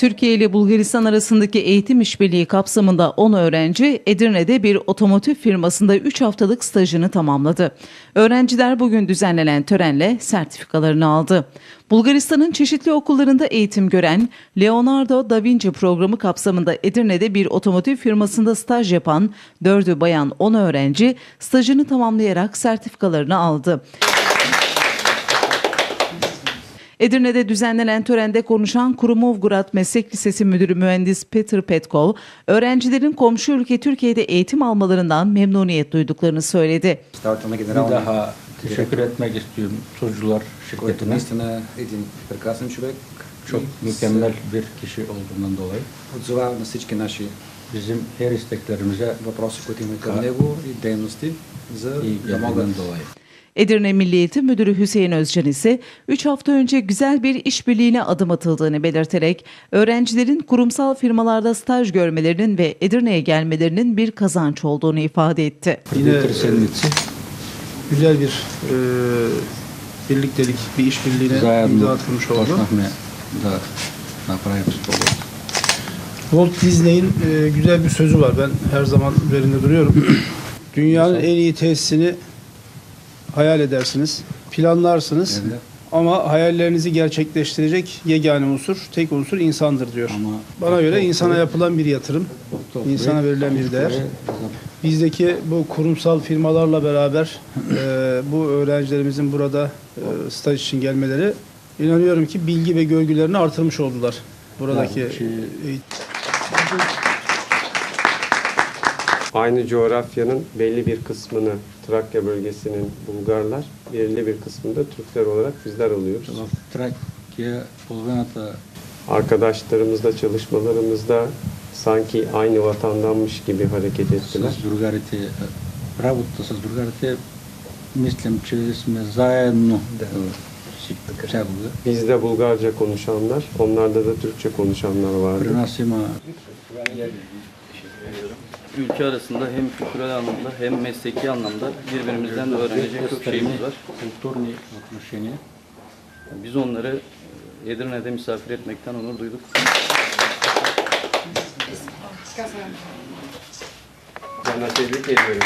Türkiye ile Bulgaristan arasındaki eğitim işbirliği kapsamında 10 öğrenci Edirne'de bir otomotiv firmasında 3 haftalık stajını tamamladı. Öğrenciler bugün düzenlenen törenle sertifikalarını aldı. Bulgaristan'ın çeşitli okullarında eğitim gören Leonardo da Vinci programı kapsamında Edirne'de bir otomotiv firmasında staj yapan 4'ü bayan 10 öğrenci stajını tamamlayarak sertifikalarını aldı. Edirne'de düzenlenen törende konuşan Kurumovgrad Meslek Lisesi Müdürü Mühendis Peter Petkov, öğrencilerin komşu ülke Türkiye'de eğitim almalarından memnuniyet duyduklarını söyledi. Ставата на Bir генералния daha teşekkür etmek istiyorum Sucular който şirketine. наистина е един прекрасен човек. Çok и mükemmel bir kişi olduğundan dolayı се отзова на всички наши bizim her isteklerimize въпроси, които имаме към Ка- него и дейности, за iyi да могат geldiğinden dolayı. Edirne Milli Eğitim Müdürü Hüseyin Özcan ise 3 hafta önce güzel bir işbirliğine adım atıldığını belirterek öğrencilerin kurumsal firmalarda staj görmelerinin ve Edirne'ye gelmelerinin bir kazanç olduğunu ifade etti. Yine sedmici güzel bir e, birliktelik, bir işbirliğine imza atılmış oldu. Walt Disney'in e, güzel bir sözü var. Ben her zaman üzerinde duruyorum. Dünyanın en iyi tesisini hayal edersiniz, planlarsınız. Evet. Ama hayallerinizi gerçekleştirecek yegane unsur, tek unsur insandır diyor. Ama Bana göre insana yapılan bir yatırım, insana verilen bir değer. Bizdeki bu kurumsal firmalarla beraber e, bu öğrencilerimizin burada e, staj için gelmeleri inanıyorum ki bilgi ve görgülerini artırmış oldular. Buradaki şey- eğitim. Aynı coğrafyanın belli bir kısmını Trakya bölgesinin Bulgarlar, belli bir kısmında Türkler olarak bizler oluyoruz. В Тракия половината Arkadaşlarımızla çalışmalarımızda sanki aynı vatandanmış gibi hareket ettiler. с другарите, работата с другарите, мислям, че сме заедно Да. всик- всякога. Bizde Bulgarca konuşanlar, onlarda da Türkçe konuşanlar При vardı. Ülke arasında hem kültürel anlamda hem mesleki anlamda birbirimizden öğrenecek çok şeyimiz var. Biz onları Edirne'de misafir etmekten onur duyduk. Ben tebrik ediyorum.